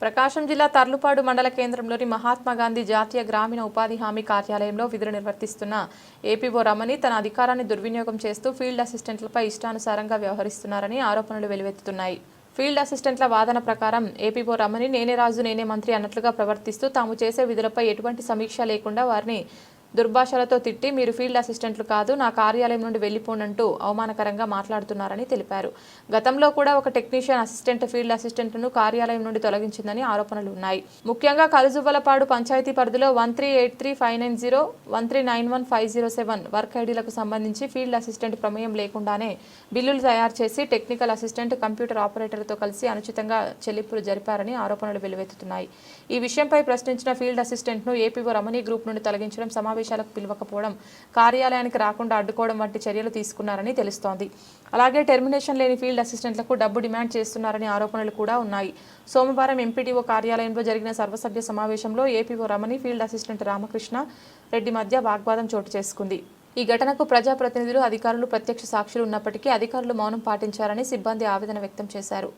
ప్రకాశం జిల్లా తర్లుపాడు మండల కేంద్రంలోని మహాత్మా గాంధీ జాతీయ గ్రామీణ ఉపాధి హామీ కార్యాలయంలో విధులు నిర్వర్తిస్తున్న ఏపీఓ రమణి తన అధికారాన్ని దుర్వినియోగం చేస్తూ ఫీల్డ్ అసిస్టెంట్లపై ఇష్టానుసారంగా వ్యవహరిస్తున్నారని ఆరోపణలు వెలువెత్తుతున్నాయి. ఫీల్డ్ అసిస్టెంట్ల వాదన ప్రకారం ఏపీఓ రమణి నేనే రాజు నేనే మంత్రి అన్నట్లుగా ప్రవర్తిస్తూ తాము చేసే విధులపై ఎటువంటి సమీక్ష లేకుండా వారిని దుర్భాషలతో తిట్టి మీరు ఫీల్డ్ అసిస్టెంట్లు కాదు నా కార్యాలయం నుండి వెళ్ళిపోనంటూ అవమానకరంగా మాట్లాడుతున్నారని తెలిపారు. గతంలో కూడా ఒక టెక్నీషియన్ అసిస్టెంట్ ఫీల్డ్ అసిస్టెంట్ను కార్యాలయం నుండి తొలగించిందని ఆరోపణలు ఉన్నాయి. ముఖ్యంగా కలుజువ్వలపాడు పంచాయతీ పరిధిలో one three eight three five nine zero one three nine one five zero seven work ఐడీలకు సంబంధించి ఫీల్డ్ అసిస్టెంట్ ప్రమేయం లేకుండానే బిల్లులు తయారు చేసి టెక్నికల్ అసిస్టెంట్ కంప్యూటర్ ఆపరేటర్తో కలిసి అనుచితంగా చెల్లింపులు జరిపారని ఆరోపణలు వెలువెత్తుతున్నాయి. ఈ విషయంపై ప్రశ్నించిన ఫీల్డ్ అసిస్టెంట్ను ఏపీఓ రమణి గ్రూప్ నుండి తొలగించడం సమావేశాలకు పిలవకపోవడం కార్యాలయానికి రాకుండా అడ్డుకోవడం వంటి చర్యలు తీసుకున్నారని తెలుస్తోంది. అలాగే టెర్మినేషన్ లేని ఫీల్డ్ అసిస్టెంట్లకు డబ్బు డిమాండ్ చేస్తున్నారని ఆరోపణలు కూడా ఉన్నాయి. సోమవారం ఎంపీడీఓ కార్యాలయంలో జరిగిన సర్వసభ్య సమావేశంలో APO Ramani field assistant Ramakrishna Reddy మధ్య వాగ్వాదం చోటు చేసుకుంది. ఈ ఘటనకు ప్రజాప్రతినిధులు అధికారులు ప్రత్యక్ష సాక్షులు ఉన్నప్పటికీ అధికారులు మౌనం పాటించారని సిబ్బంది ఆవేదన వ్యక్తం చేశారు.